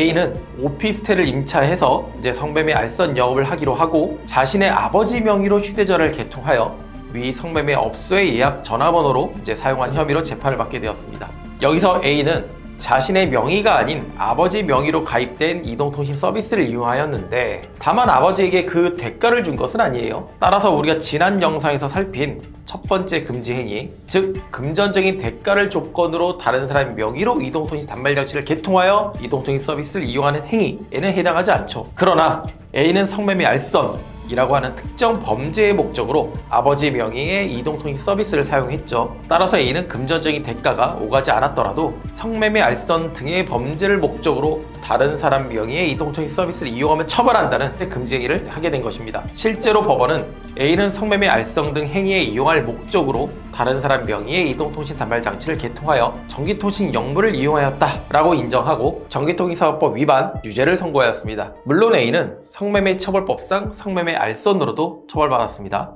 A는 오피스텔을 임차해서 이제 성매매 알선 영업을 하기로 하고 자신의 아버지 명의로 휴대전화를 개통하여 위 성매매 업소의 예약 전화번호로 이제 사용한 혐의로 재판을 받게 되었습니다. 여기서 A는 자신의 명의가 아닌 아버지 명의로 가입된 이동통신 서비스를 이용하였는데 다만 아버지에게 그 대가를 준 것은 아니에요. 따라서 우리가 지난 영상에서 살핀 첫 번째 금지 행위, 즉 금전적인 대가를 조건으로 다른 사람의 명의로 이동통신 단말 장치를 개통하여 이동통신 서비스를 이용하는 행위에는 해당하지 않죠. 그러나 A는 성매매 알선 이라고 하는 특정 범죄의 목적으로 아버지 명의의 이동통신 서비스를 사용했죠. 따라서 A는 금전적인 대가가 오가지 않았더라도 성매매 알선 등의 범죄를 목적으로 다른 사람 명의의 이동통신 서비스를 이용하면 처벌한다는 금지 행위를 하게 된 것입니다. 실제로 법원은 A는 성매매 알선 등 행위에 이용할 목적으로 다른 사람 명의의 이동통신 단말 장치를 개통하여 전기통신 영무를 이용하였다라고 인정하고 전기통신사업법 위반 유죄를 선고하였습니다. 물론 A는 성매매 처벌법상 성매매 알선으로도 처벌받았습니다.